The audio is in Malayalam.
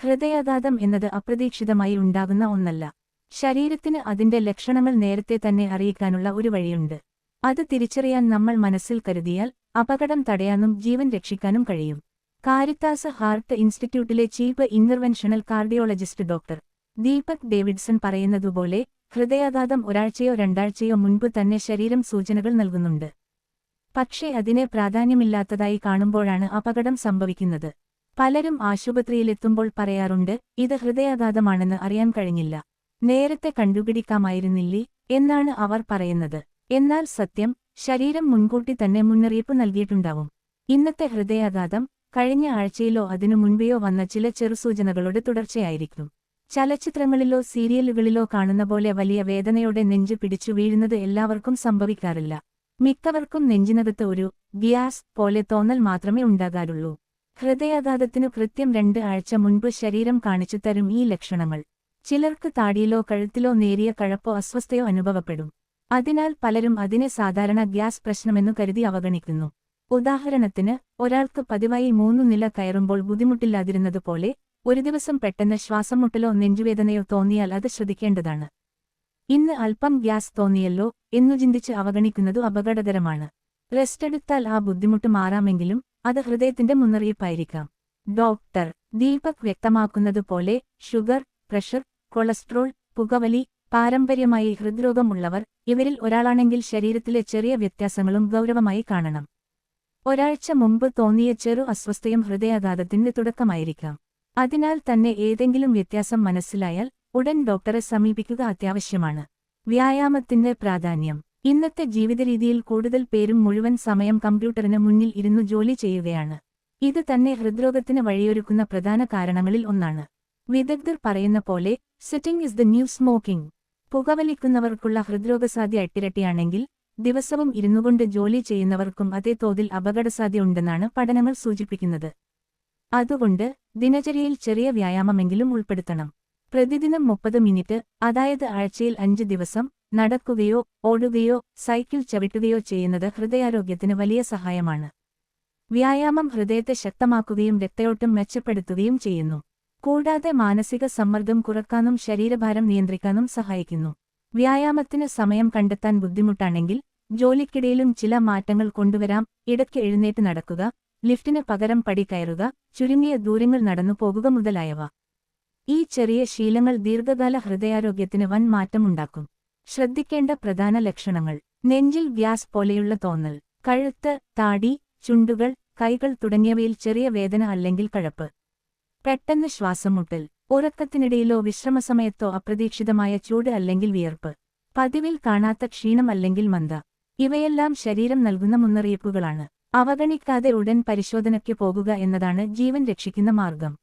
ഹൃദയാഘാതം എന്നത് അപ്രതീക്ഷിതമായി ഉണ്ടാകുന്ന ഒന്നല്ല. ശരീരത്തിന് അതിന്റെ ലക്ഷണങ്ങൾ നേരത്തെ തന്നെ അറിയിക്കാനുള്ള ഒരു വഴിയുണ്ട്. അത് തിരിച്ചറിയാൻ നമ്മൾ മനസ്സിൽ കരുതിയാൽ അപകടം തടയാനും ജീവൻ രക്ഷിക്കാനും കഴിയും. കാരിത്താസ് ഹാർട്ട് ഇൻസ്റ്റിറ്റ്യൂട്ടിലെ chief interventional cardiologist doctor Deepak Davidson പറയുന്നതുപോലെ ഹൃദയാഘാതം ഒരാഴ്ചയോ രണ്ടാഴ്ചയോ മുൻപ് തന്നെ ശരീരം സൂചനകൾ നൽകുന്നുണ്ട്. പക്ഷേ അതിനെ പ്രാധാന്യമില്ലാത്തതായി കാണുമ്പോഴാണ് അപകടം സംഭവിക്കുന്നത്. പലരും ആശുപത്രിയിലെത്തുമ്പോൾ പറയാറുണ്ട് ഇത് ഹൃദയാഘാതമാണെന്ന് അറിയാൻ കഴിഞ്ഞില്ല. നേരത്തെ കണ്ടുപിടിക്കാമായിരുന്നില്ലേ? എന്നാണ് അവർ പറയുന്നത്. എന്നാൽ സത്യം ശരീരം മുൻകൂട്ടി തന്നെ മുന്നറിയിപ്പ് നൽകിയിട്ടുണ്ടാവും. ഇന്നത്തെ ഹൃദയാഘാതം കഴിഞ്ഞ ആഴ്ചയിലോ അതിനു മുൻപെയോ വന്ന ചില ചെറുസൂചനകളുടെ തുടർച്ചയായിരിക്കും. ചലച്ചിത്രങ്ങളിലോ സീരിയലുകളിലോ കാണുന്ന പോലെ വലിയ വേദനയോടെ നെഞ്ച് പിടിച്ചു വീഴുന്നത് എല്ലാവർക്കും സംഭവിക്കാറില്ല. മിക്കവർക്കും നെഞ്ചിനകത്ത് ഒരു ഗ്യാസ് പോലെ തോന്നൽ മാത്രമേ ഉണ്ടാകാറുള്ളൂ. ഹൃദയാഘാതത്തിനു കൃത്യം രണ്ട് ആഴ്ച മുൻപ് ശരീരം കാണിച്ചു തരും ഈ ലക്ഷണങ്ങൾ. ചിലർക്ക് താടിയിലോ കഴുത്തിലോ നേരിയ കഴപ്പോ അസ്വസ്ഥയോ അനുഭവപ്പെടും. അതിനാൽ പലരും അതിനെ സാധാരണ ഗ്യാസ് പ്രശ്നമെന്നു കരുതി അവഗണിക്കുന്നു. ഉദാഹരണത്തിന് ഒരാൾക്ക് പതിവായി മൂന്നു നില കയറുമ്പോൾ ബുദ്ധിമുട്ടില്ലാതിരുന്നതുപോലെ ഒരു ദിവസം പെട്ടെന്ന് ശ്വാസംമുട്ടലോ നെഞ്ചുവേദനയോ തോന്നിയാൽ അത് ശ്രദ്ധിക്കേണ്ടതാണ്. ഇന്ന് അല്പം ഗ്യാസ് തോന്നിയല്ലോ എന്നു ചിന്തിച്ച് അവഗണിക്കുന്നതു അപകടകരമാണ്. റെസ്റ്റ് എടുത്താൽ ആ ബുദ്ധിമുട്ട് മാറാമെങ്കിലും അത് ഹൃദയത്തിന്റെ മുന്നറിയിപ്പായിരിക്കാം. ഡോക്ടർ ദീപക് വ്യക്തമാക്കുന്നതുപോലെ ഷുഗർ പ്രഷർ കൊളസ്ട്രോൾ പുകവലി പാരമ്പര്യമായി ഹൃദ്രോഗമുള്ളവർ ഇവരിൽ ഒരാളാണെങ്കിൽ ശരീരത്തിലെ ചെറിയ വ്യത്യാസങ്ങളും ഗൗരവമായി കാണണം. ഒരാഴ്ച മുമ്പ് തോന്നിയ ചെറു അസ്വസ്ഥയും ഹൃദയാഘാതത്തിന്റെ തുടക്കമായിരിക്കാം. അതിനാൽ തന്നെ ഏതെങ്കിലും വ്യത്യാസം മനസ്സിലായാൽ ഉടൻ ഡോക്ടറെ സമീപിക്കുക അത്യാവശ്യമാണ്. വ്യായാമത്തിന്റെ പ്രാധാന്യം. ഇന്നത്തെ ജീവിതരീതിയിൽ കൂടുതൽ പേരും മുഴുവൻ സമയം കമ്പ്യൂട്ടറിന് മുന്നിൽ ഇരുന്നു ജോലി ചെയ്യുകയാണ്. ഇത് തന്നെ ഹൃദ്രോഗത്തിന് വഴിയൊരുക്കുന്ന പ്രധാന കാരണങ്ങളിൽ ഒന്നാണ്. വിദഗ്ധർ പറയുന്ന പോലെ sitting is the new smoking പുകവലിക്കുന്നവർക്കുള്ള ഹൃദ്രോഗസാധ്യ എട്ടിരട്ടിയാണെങ്കിൽ ദിവസവും ഇരുന്നുകൊണ്ട് ജോലി ചെയ്യുന്നവർക്കും അതേ തോതിൽ അപകടസാധ്യയുണ്ടെന്നാണ് പഠനങ്ങൾ സൂചിപ്പിക്കുന്നത്. അതുകൊണ്ട് ദിനചര്യയിൽ ചെറിയ വ്യായാമമെങ്കിലും ഉൾപ്പെടുത്തണം. പ്രതിദിനം മുപ്പത് മിനിറ്റ് അതായത് ആഴ്ചയിൽ അഞ്ച് ദിവസം നടക്കുകയോ ഓടുകയോ സൈക്കിൾ ചവിട്ടുകയോ ചെയ്യുന്നത് ഹൃദയാരോഗ്യത്തിന് വലിയ സഹായമാണ്. വ്യായാമം ഹൃദയത്തെ ശക്തമാക്കുകയും രക്തയോട്ടം മെച്ചപ്പെടുത്തുകയും ചെയ്യുന്നു. കൂടാതെ മാനസിക സമ്മർദ്ദം കുറക്കാനും ശരീരഭാരം നിയന്ത്രിക്കാനും സഹായിക്കുന്നു. വ്യായാമത്തിന് സമയം കണ്ടെത്താൻ ബുദ്ധിമുട്ടാണെങ്കിൽ ജോലിക്കിടയിലും ചില മാറ്റങ്ങൾ കൊണ്ടുവരാം. ഇടയ്ക്ക് എഴുന്നേറ്റ് നടക്കുക ലിഫ്റ്റിന് പകരം പടി കയറുക ചുരുങ്ങിയ ദൂരങ്ങൾ നടന്നു പോകുക മുതലായവ. ഈ ചെറിയ ശീലങ്ങൾ ദീർഘകാല ഹൃദയാരോഗ്യത്തിന് വൻ മാറ്റമുണ്ടാക്കും. ശ്രദ്ധിക്കേണ്ട പ്രധാന ലക്ഷണങ്ങൾ. നെഞ്ചിൽ ഗ്യാസ് പോലെയുള്ള തോന്നൽ കഴുത്ത് താടി ചുണ്ടുകൾ കൈകൾ തുടങ്ങിയവയിൽ ചെറിയ വേദന അല്ലെങ്കിൽ കഴപ്പ്. പെട്ടെന്ന് ശ്വാസമുട്ടൽ ഉറക്കത്തിനിടയിലോ വിശ്രമസമയത്തോ അപ്രതീക്ഷിതമായ ചൂട് അല്ലെങ്കിൽ വിയർപ്പ്. പതിവിൽ കാണാത്ത ക്ഷീണം അല്ലെങ്കിൽ മന്ദ. ഇവയെല്ലാം ശരീരം നൽകുന്ന മുന്നറിയിപ്പുകളാണ്. അവഗണിക്കാതെ ഉടൻ പരിശോധനയ്ക്ക് പോകുക എന്നതാണ് ജീവൻ രക്ഷിക്കുന്ന മാർഗം.